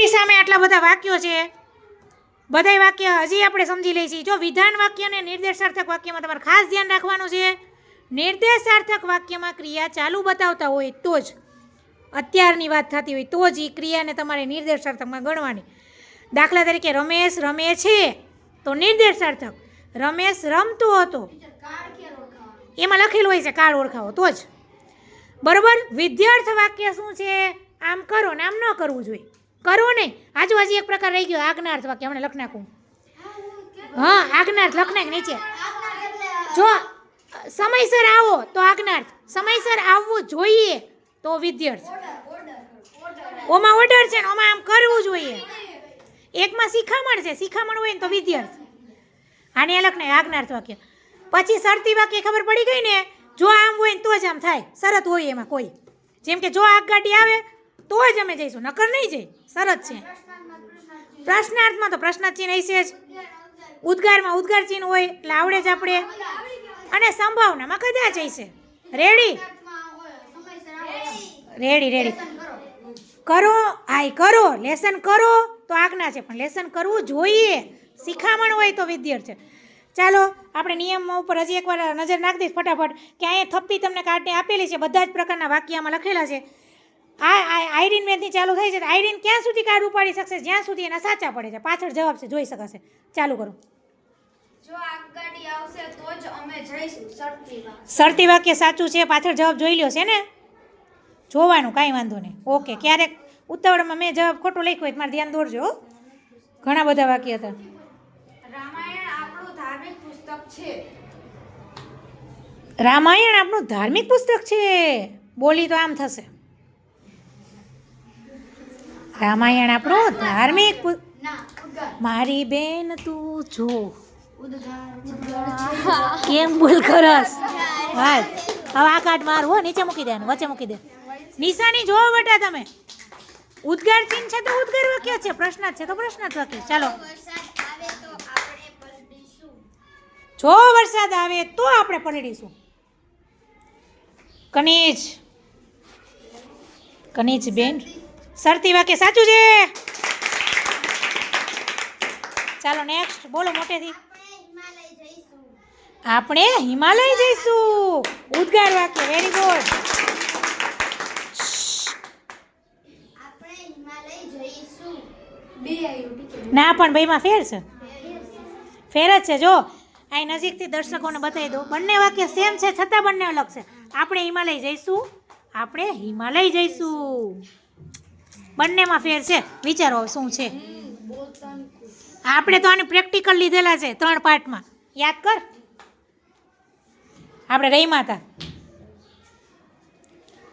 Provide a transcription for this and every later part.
આપણી સામે આટલા બધા વાક્યો છે. બધાય વાક્ય હજી આપણે સમજી લઈએ છીએ. જો વિધાન વાક્ય અને નિર્દેશાર્થક વાક્યમાં તમારે ખાસ ધ્યાન રાખવાનું છે. નિર્દેશાર્થક વાક્યમાં ક્રિયા ચાલુ બતાવતા હોય તો જ અત્યારની વાત થતી હોય તો જ એ ક્રિયાને તમારે નિર્દેશાર્થકમાં ગણવાની. દાખલા તરીકે રમેશ રમે છે તો નિર્દેશાર્થક. રમેશ રમતો હતો. એમાં લખેલું હોય છે કાળ ઓળખાવો તો જ. બરોબર? વિદ્યાર્થ વાક્ય શું છે? આમ કરો ને આમ ન કરવું જોઈએ. કરો નહીં આજુ હજી એક પ્રકાર રહી ગયો આજ્ઞાર્થ વાક્ય, હમણાં લખ નાખું. હા આજ્ઞાર્થ લખ નાખ નીચે. જો, સમયસર આવો તો આજ્ઞાર્થ સમયસર આવવું જોઈએ તો વિદ્યાર્થ. ઓમાં ઓર્ડર છે ને, ઓમાં આમ કરવું જોઈએ. એકમાં શિખામણ છે, શિખામણ હોય ને તો વિદ્યાર્થ. આને અલગ નહીં આજ્ઞાર્થ વાક્ય. પછી શરતી વાક્ય ખબર પડી ગઈ ને? જો આમ હોય ને તો જ આમ થાય. શરત હોય એમાં કોઈ. જેમ કે જો આગગાડી આવે તો જ અમે જઈશું, નકર નહીં જઈ. શરત છે. પ્રશ્નાર્થમાં તો પ્રશ્નચિહ્ન ચિહ્ન હશે જ. ઉદ્ગારમાં ઉદ્ગાર ચિહ્ન હોય, એટલે આવડે જ આપણે. અને સંભાવનામાં કદાચ હશે. રેડી રેડી રેડી કરો, આય કરો લેસન કરો, તો આજ્ઞા છે, પણ લેસન કરવું જોઈએ. શિખામણ હોય તો વિદ્યાર્થી. ચાલો, આપણે નિયમો ઉપર હજી એકવાર નજર નાખી દઈશ ફટાફટ, કે અહીંયા થપ્પી તમને કાર્ડને આપેલી છે, બધા જ પ્રકારના વાક્યમાં લખેલા છે. આ આયરીન મેથની ચાલુ થઈ છે. તો આયરીન ક્યાં સુધી કાર્ડ ઉપાડી શકશે? જ્યાં સુધી એના સાચા પડે છે. પાછળ જવાબ છે. જોઈ શકાશે ચાલુ કરો. જો આગગાડી આવશે તો જ અમે જઈશું શરતી વાત શરતી વાક્ય સાચું છે. પાછળ જવાબ જોઈ લ્યો છે ને? જોવાનું કાંઈ વાંધો નહીં. ઓકે ક્યારેક ઉતાવળમાં મેં જવાબ ખોટો લખ્યો હોય મારે ધ્યાન દોરજો ઘણા બધા વાક્ય હતા. રામાયણ આપણું ધાર્મિક પુસ્તક છે. રામાયણ આપણું ધાર્મિક પુસ્તક છે. બોલી તો આમ થશે. રામાયણ આપણું ધાર્મિક મારી બેન તું જો. કેમ ભૂલ કરસ હાલ. હવે આ કાર્ડ માર હો નીચે મૂકી દે વચ્ચે મૂકી દે. નિશાની જોવો બેટા તમે. ઉદ્ગાર ચિહ્ન છે તો ઉદ્ગાર વાક્ય છે પ્રશ્ન છે તો પ્રશ્ન વાક્ય. ચાલો. જો વરસાદ આવે તો આપણે પલડીશું. કનીજ. કનીજ બેન. સરતી વાક્ય સાચું છે. ચાલો નેક્સ્ટ બોલો મોટેથી. આપણે હિમાલય જઈશું. ઉદ્ગાર વાક્ય વેરી ગુડ ના, પણ ભાઈમાં ફેર છે. ફેર જ છે, જો. અહીં નજીકથી દર્શકોને બતાવી દો બંને વાક્ય સેમ છે, છતાં બંને અલગ છે. આપણે હિમાલય જઈશું. આપણે હિમાલય જઈશું. બંનેમાં ફેર છે. વિચારો શું છે. આપણે તો આની પ્રેક્ટિકલ લીધેલા છે ત્રણ પાર્ટમાં યાદ કર. આપણે રહીમાં હતા.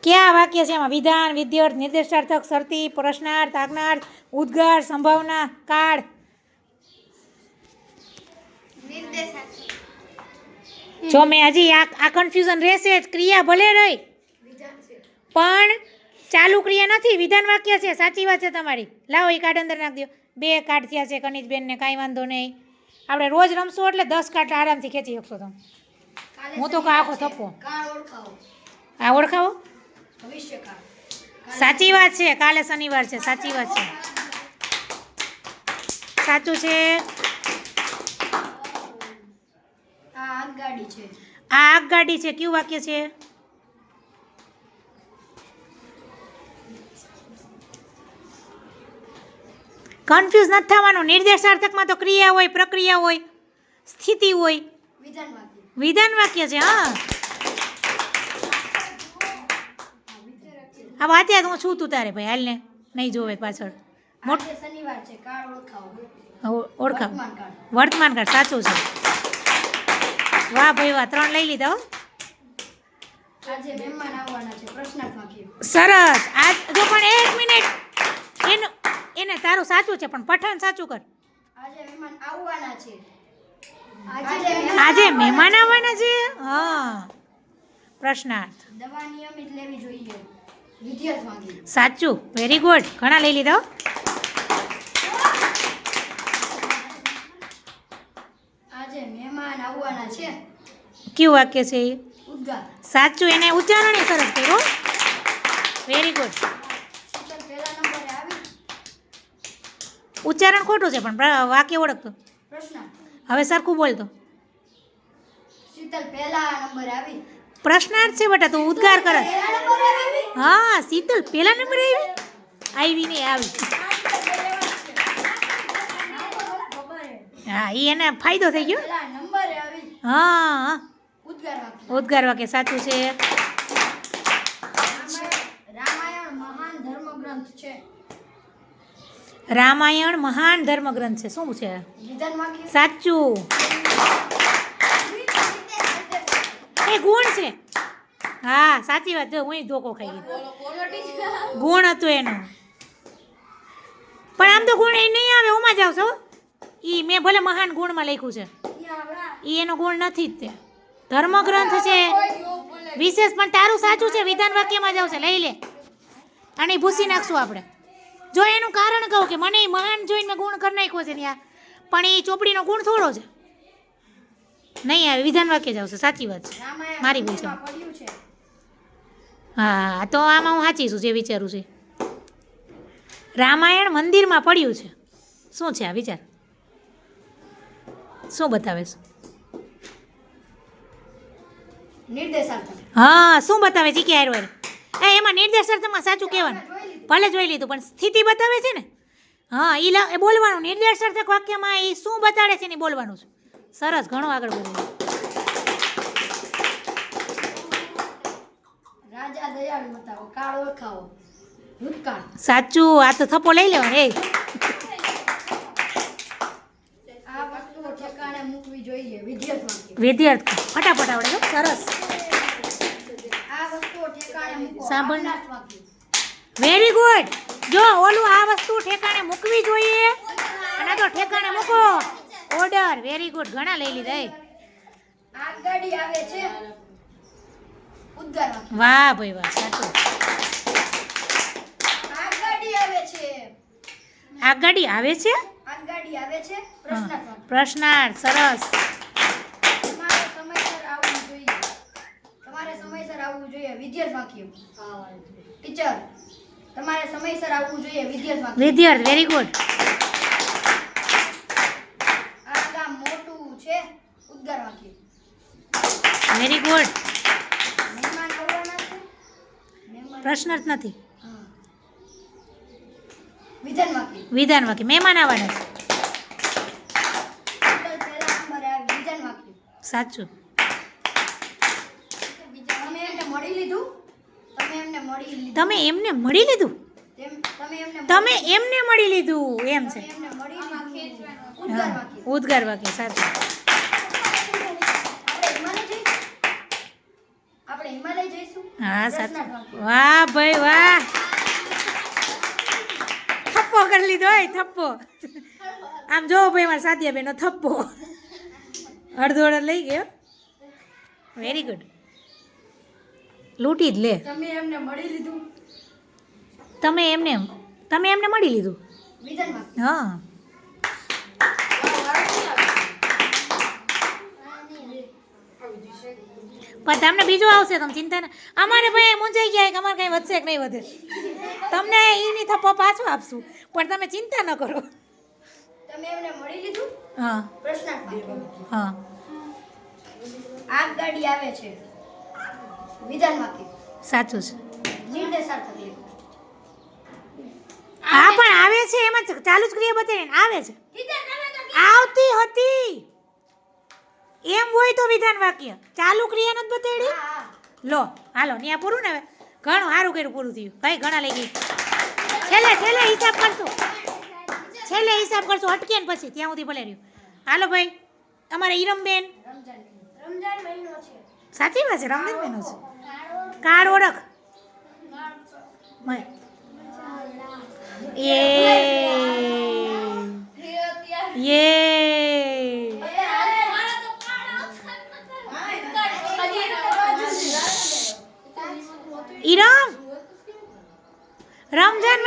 કયા વાક્ય છે એમાં? વિધાન વિદ્યાર્થ નિર્દેશાર્થક શરતી પ્રશ્નાર્થ આજ્ઞાર્થ ઉદ્ગાર સંભાવના કાળ. જો મેં હજી આ કન્ફ્યુઝન રહેશે જ ક્રિયા ભલે રહી. પણ ચાલુ ક્રિયા નથી વિધાન વાક્ય છે સાચી વાત છે તમારી. લાવો એ કાર્ડ અંદર નાખ દો. બે કાર્ડ થયા છે કનીજબેનને કાંઈ વાંધો નહીં. આપણે રોજ રમશું એટલે દસ કાર્ડ આરામથી ખેંચી શકશો તમે. હું તો આખો થપ્પો. આ ઓળખાવો? સાચી વાત છે કાલે શનિવાર છે સાચી વાત છે. સાચું છે? આ આગગાડી છે. આ આગગાડી છે કયું વાક્ય છે? કન્ફ્યુઝ નથી થવાનું. નિર્દેશાર્થકમાં તો ક્રિયા હોય પ્રક્રિયા હોય સ્થિતિ હોય. વિધાન વાક્ય. છે હા. આ વાત યાદ હું છું તું તારે ભાઈ હાલને. નહીં જોવે પાછળ. શનિવાર છે કાળ ઓળખાવો. વર્તમાન કાળ સાચું છે. વાહ ભાઈ વાહ ત્રણ લઈ લીધા હો. સરસ. આજ જો પણ એક મિનિટ. એનું તારું સાચું છે પણ પઠાણ સાચું કર. આજે મહેમાન આવવાના છે. આજે મહેમાન આવવાના છે. હા. પ્રશ્નાર્થ. દવા નિયમિત લેવી જોઈએ. વિદ્યાર્થ સાચું. વેરી ગુડ ઘણા લઈ લીધા આજે મહેમાન આવવાના છે. કયું વાક્ય છે સાચું. એને ઉચ્ચારણ સરસ કર્યું વેરી ગુડ શીતલ પહેલા નંબરે આવી ઉચ્ચારણ ખોટું છે પણ વાક્ય ઓળખતો. હવે સરખું બોલતો શીતલ પહેલા નંબર આવી. પ્રશ્નાર્થ છે બેટા તું ઉદ્ગાર કરે. પહેલા હા શીતલ પેલા નંબરે આવી? આવી ને આવી. હા એ એને ફાયદો થઈ ગયો. પહેલા હા ઉદ્ગાર વાક્ય સાચું છે રામાયણ રામાયણ મહાન ધર્મગ્રંથ છે રામાયણ મહાન ધર્મગ્રંથ છે. શું છે? સાચું. એ ગુણ છે. હા સાચી વાત. જો હું ધોકો ખાઈ ગઈ. ગુણ હતો એનો. પણ આમ તો ગુણ એ નહીં આવે ઓમાં જ છો એ મેં ભલે મહાન ગુણમાં લખ્યું છે. એ એનો ગુણ નથી જ તે. ધર્મગ્રંથ છે. વિશેષ પણ તારું સાચું છે. વિધાન વાક્યમાં જ આવશે. લઈ લે. અને ભૂસી નાખશું આપણે. જો એનું કારણ કહું કે મને મહાન જોઈને મેં ગુણ કરી નાખ્યો છે ત્યાં પણ એ ચોપડીનો ગુણ થોડો છે. નહીં આવે વિધાન વાક્ય જ આવશે સાચી વાત છે. મારી ભૂલ છે. હા તો આમાં હું સાચી છું જે વિચારું છે રામાયણ મંદિરમાં પડ્યું છે. શું છે આ વિચાર? શું બતાવે છે? હા શું બતાવે છે? કે આયુર્વેદ એ એમાં નિર્દેશાર્થમાં સાચું કહેવાનું. ભલે જોઈ લીધું પણ સ્થિતિ બતાવે છે ને? હા એ એ બોલવાનું. નિર્દેશાર્થક વાક્યમાં એ શું બતાડે છે ને બોલવાનું છે. સરસ ઘણું આગળ બોલ્યું રાજા દયાળુ બતાવો કાળ ઓળખાવો. ભૂતકાળ. સાચું આ તો થપ્પો લઈ લેવાનો એ વિદ્યાર્થી ફટાફટ આવડે સરસ આ વસ્તુઓ ઠેકાણે મૂકો સાંભળ. વેરી ગુડ જો ઓલું આ વસ્તુ ઠેકાણે મૂકવી જોઈએ. અને તો ઠેકાણે મૂકો. ઓર્ડર વેરી ગુડ ઘણા લઈ લીધા એ. આવે છે. વાહ ભાઈ વાહ સાચું. આગગાડી આવે છે. પ્રશ્નાર્થ. સરસ તમારે સમયસર આવવું જોઈએ તમારે સમયસર આવવું જોઈએ વિદ્યાર્થ વાક્ય. ટીચર તમારે સમયસર આવવું જોઈએ વિદ્યાર્થ વાક્ય. વિદ્યાર્થ વેરી ગુડ આ ગામ મોટું છે ઉદ્ગાર વાક્ય. વેરી ગુડ મહેમાન આવવાના છે? પ્રશ્ન જ નથી. વિધાન વાક્ય. વિધાન વાક્ય. મહેમાન આવવાના છે. સાચું તમે એમને મળી લીધું તમે એમને મળી લીધું તમે એમને મળી લીધું? તમે એમને મળી લીધું. એમ છે. તમે એમને મળી લીધું. ઉદ્ગાર વાક્ય. સાચું. હા સાચું. વાહ ભાઈ વાહ. થપ્પો કરી લીધો હોય થપ્પો. આમ જો ભાઈ મારા સાદિયા બેનો થપ્પો. અડધો અડધ લઈ ગયો. વેરી ગુડ લૂંટી જ લે. તમે એમને મળી લીધું? તમે એમને તમે એમને મળી લીધું? હા. પણ તમને બીજું આવશે તમે ચિંતા ના અમારે ભાઈ મૂંઝાઈ ગયા કે અમારે કંઈ વધશે કે નહીં વધે? તમને એની થપ્પો પાછો આપશું પણ તમે ચિંતા ન કરો. તમે એમને મળી લીધું? હા. પ્રશ્નાર્થ હા. હા આગગાડી આવે છે. વિધાન વાક્ય સાચું છે. લેખો હા પણ આવે છે એમાં ચાલુ જ ક્રિયા બતાવીને આવે છે. આવતી હતી. એમ હોય તો વિધાન વાક્ય. ચાલુ ક્રિયા નથી બતાડી લો હાલો ત્યાં પૂરું ને હવે? ઘણું સારું કર્યું પૂરું થયું. કઈ ઘણા લઈ ગઈ? છેલ્લે છેલ્લે હિસાબ કરશું. છેલ્લે હિસાબ કરશું અટકે ને પછી ત્યાં સુધી ભલે રહ્યું. હાલો ભાઈ અમારે ઈરમબેન. રમજાન મહિનો છે. સાચી વાત છે રમજાન બેનો છે. કાળ ઓળખ. એ યે. ઈરમ રમજાન